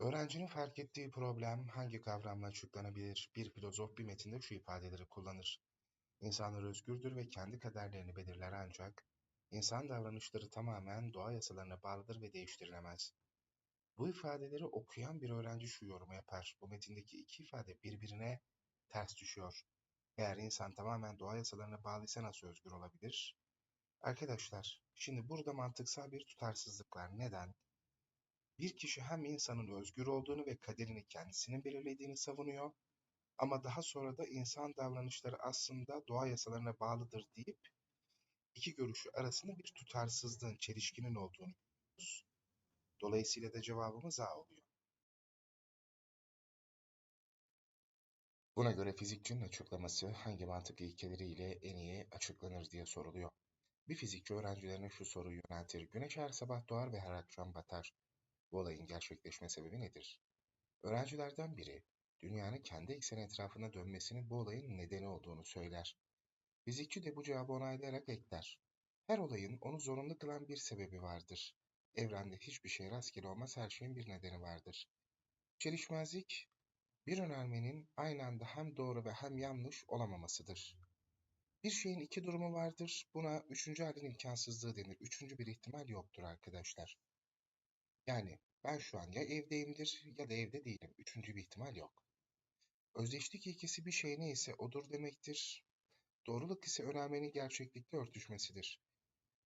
Öğrencinin fark ettiği problem hangi kavramla açıklanabilir? Bir filozof bir metinde şu ifadeleri kullanır. İnsanlar özgürdür ve kendi kaderlerini belirler ancak insan davranışları tamamen doğa yasalarına bağlıdır ve değiştirilemez. Bu ifadeleri okuyan bir öğrenci şu yorumu yapar. Bu metindeki iki ifade birbirine ters düşüyor. Eğer insan tamamen doğa yasalarına bağlıysa nasıl özgür olabilir? Arkadaşlar, şimdi burada mantıksal bir tutarsızlık var. Neden? Bir kişi hem insanın özgür olduğunu ve kaderini kendisinin belirlediğini savunuyor ama daha sonra da insan davranışları aslında doğa yasalarına bağlıdır deyip iki görüşü arasında bir tutarsızlığın, çelişkinin olduğunu görüyoruz. Dolayısıyla da cevabımız A oluyor. Buna göre fizikçinin açıklaması hangi mantık ilkeleriyle en iyi açıklanır diye soruluyor. Bir fizikçi öğrencilerine şu soruyu yöneltir. Güneş her sabah doğar ve her akşam batar. Bu olayın gerçekleşme sebebi nedir? Öğrencilerden biri, dünyanın kendi ekseni etrafında dönmesinin bu olayın nedeni olduğunu söyler. Fizikçi de bu cevabı onaylayarak ekler. Her olayın onu zorunlu kılan bir sebebi vardır. Evrende hiçbir şey rastgele olmaz, her şeyin bir nedeni vardır. Çelişmezlik, bir önermenin aynı anda hem doğru ve hem yanlış olamamasıdır. Bir şeyin iki durumu vardır, buna üçüncü halin imkansızlığı denir. Üçüncü bir ihtimal yoktur arkadaşlar. Yani ben şu an ya evdeyimdir ya da evde değilim. Üçüncü bir ihtimal yok. Özdeşlik ilkesi bir şey neyse odur demektir. Doğruluk ise önermenin gerçeklikle örtüşmesidir.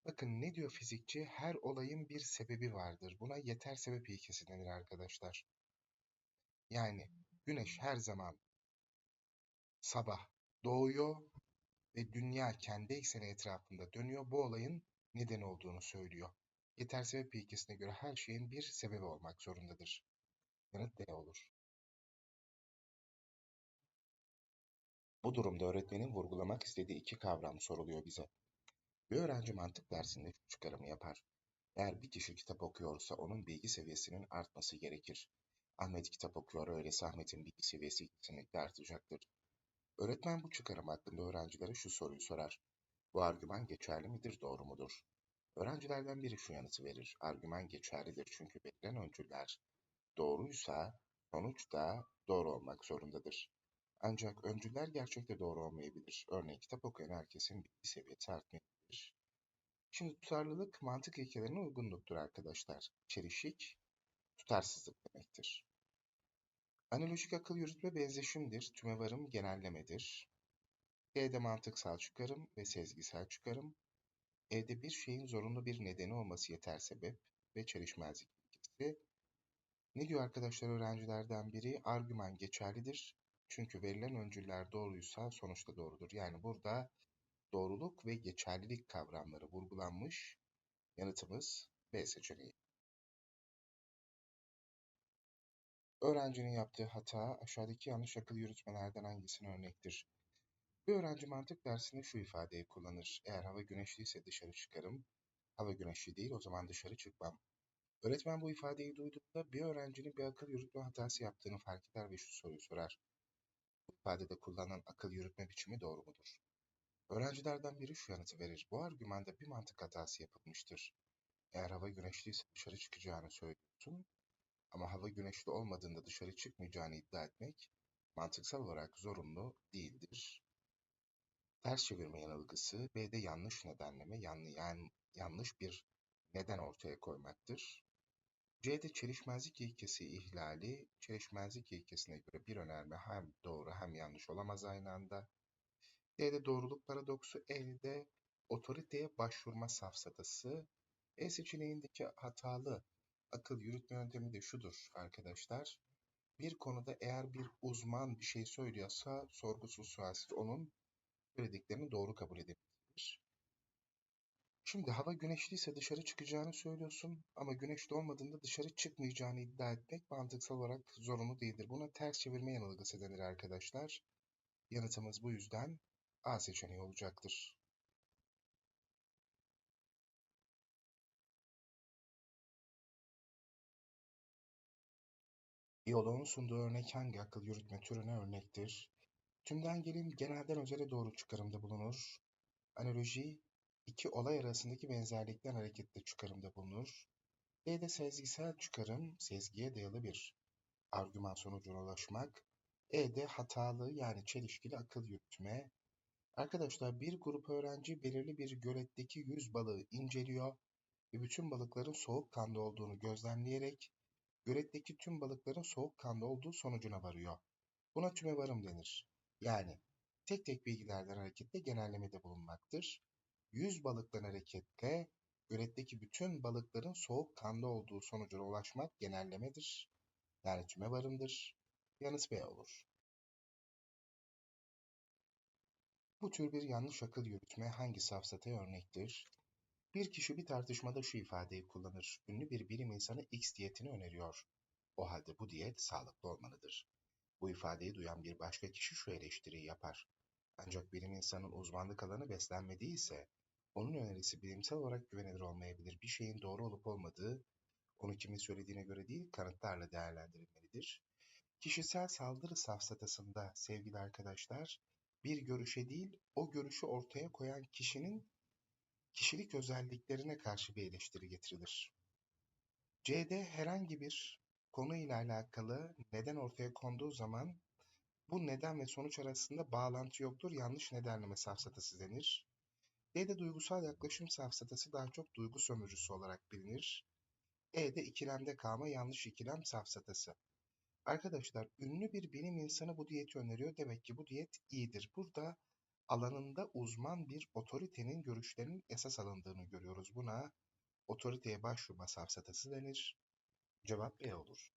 Bakın ne diyor fizikçi? Her olayın bir sebebi vardır. Buna yeter sebep ilkesi denir arkadaşlar. Yani güneş her zaman sabah doğuyor ve dünya kendi ekseni etrafında dönüyor. Bu olayın neden olduğunu söylüyor. Yeter sebep ilkesine göre her şeyin bir sebebi olmak zorundadır. Yanıt D olur. Bu durumda öğretmenin vurgulamak istediği iki kavram soruluyor bize. Bir öğrenci mantık dersinde şu çıkarımı yapar. Eğer bir kişi kitap okuyorsa onun bilgi seviyesinin artması gerekir. Ahmet kitap okuyor, öyleyse Ahmet'in bilgi seviyesi kesinlikle artacaktır. Öğretmen bu çıkarım hakkında öğrencilere şu soruyu sorar. Bu argüman geçerli midir, doğru mudur? Öğrencilerden biri şu yanıtı verir. Argüman geçerlidir çünkü verilen öncüler doğruysa sonuç da doğru olmak zorundadır. Ancak öncüler gerçekte doğru olmayabilir. Örneğin kitap okuyan herkesin bilgi seviyesi artmayabilir. Şimdi tutarlılık mantık ilkelerine uygunluktur arkadaşlar. Çelişik, tutarsızlık demektir. Analojik akıl yürütme benzeşimdir. Tümevarım genellemedir. D'de mantıksal çıkarım ve sezgisel çıkarım. Evde bir şeyin zorunlu bir nedeni olması yeter sebep ve çelişmezlik ilkesi. Ne diyor arkadaşlar öğrencilerden biri? Argüman geçerlidir. Çünkü verilen öncüller doğruysa sonuçta doğrudur. Yani burada doğruluk ve geçerlilik kavramları vurgulanmış. Yanıtımız B seçeneği. Öğrencinin yaptığı hata aşağıdaki yanlış akıl yürütmelerden hangisine örnektir? Bir öğrenci mantık dersinde şu ifadeyi kullanır. Eğer hava güneşliyse dışarı çıkarım. Hava güneşli değil o zaman dışarı çıkmam. Öğretmen bu ifadeyi duyduğunda bir öğrencinin bir akıl yürütme hatası yaptığını fark eder ve şu soruyu sorar. Bu ifadede kullanılan akıl yürütme biçimi doğru mudur? Öğrencilerden biri şu yanıtı verir. Bu argümanda bir mantık hatası yapılmıştır. Eğer hava güneşliyse dışarı çıkacağını söylüyorsun ama hava güneşli olmadığında dışarı çıkmayacağını iddia etmek mantıksal olarak zorunlu değildir. Ters çevirme yanılgısı B'de yanlış nedenleme, yani yanlış bir neden ortaya koymaktır. C'de çelişmezlik ilkesi ihlali, çelişmezlik ilkesine göre bir önerme hem doğru hem yanlış olamaz aynı anda. D'de doğruluk paradoksu, elde otoriteye başvurma safsatası. E seçeneğindeki hatalı akıl yürütme yöntemi de şudur arkadaşlar. Bir konuda eğer bir uzman bir şey söylüyorsa sorgusuz sualsiz onun söylediklerini doğru kabul edebilir. Şimdi hava güneşliyse dışarı çıkacağını söylüyorsun ama güneşli olmadığında dışarı çıkmayacağını iddia etmek mantıksal olarak zorunlu değildir. Buna ters çevirme yanılgısı denir arkadaşlar. Yanıtımız bu yüzden A seçeneği olacaktır. Biyoloğun sunduğu örnek hangi akıl yürütme türüne örnektir? Tümden gelin genelden özele doğru çıkarımda bulunur. Analoji, iki olay arasındaki benzerlikten hareketle çıkarımda bulunur. D'de sezgisel çıkarım, sezgiye dayalı bir argüman sonucuna ulaşmak. E'de hatalı yani çelişkili akıl yürütme. Arkadaşlar bir grup öğrenci belirli bir göletteki yüz balığı inceliyor ve bütün balıkların soğukkanlı olduğunu gözlemleyerek göletteki tüm balıkların soğukkanlı olduğu sonucuna varıyor. Buna tümevarım denir. Yani tek tek bilgilerden hareketle genellemede bulunmaktır. Yüz balıktan hareketle göletteki bütün balıkların soğukkanlı olduğu sonucuna ulaşmak genellemedir. Yani tümevarımdır. Yanıt B olur. Bu tür bir yanlış akıl yürütme hangi safsataya örnektir? Bir kişi bir tartışmada şu ifadeyi kullanır. Ünlü bir bilim insanı X diyetini öneriyor. O halde bu diyet sağlıklı olmalıdır. Bu ifadeyi duyan bir başka kişi şu eleştiriyi yapar. Ancak bilim insanın uzmanlık alanı beslenme değilse, onun önerisi bilimsel olarak güvenilir olmayabilir. Bir şeyin doğru olup olmadığı, onu kimin söylediğine göre değil, kanıtlarla değerlendirilmelidir. Kişisel saldırı safsatasında sevgili arkadaşlar, bir görüşe değil, o görüşü ortaya koyan kişinin kişilik özelliklerine karşı bir eleştiri getirilir. C'de herhangi bir konu ile alakalı neden ortaya konduğu zaman bu neden ve sonuç arasında bağlantı yoktur, yanlış nedenleme safsatası denir. D'de duygusal yaklaşım safsatası daha çok duygu sömürüsü olarak bilinir. E'de ikilemde kalma yanlış ikilem safsatası. Arkadaşlar ünlü bir bilim insanı bu diyeti öneriyor. Demek ki bu diyet iyidir. Burada alanında uzman bir otoritenin görüşlerinin esas alındığını görüyoruz. Buna otoriteye başvurma safsatası denir. Cevap B olur.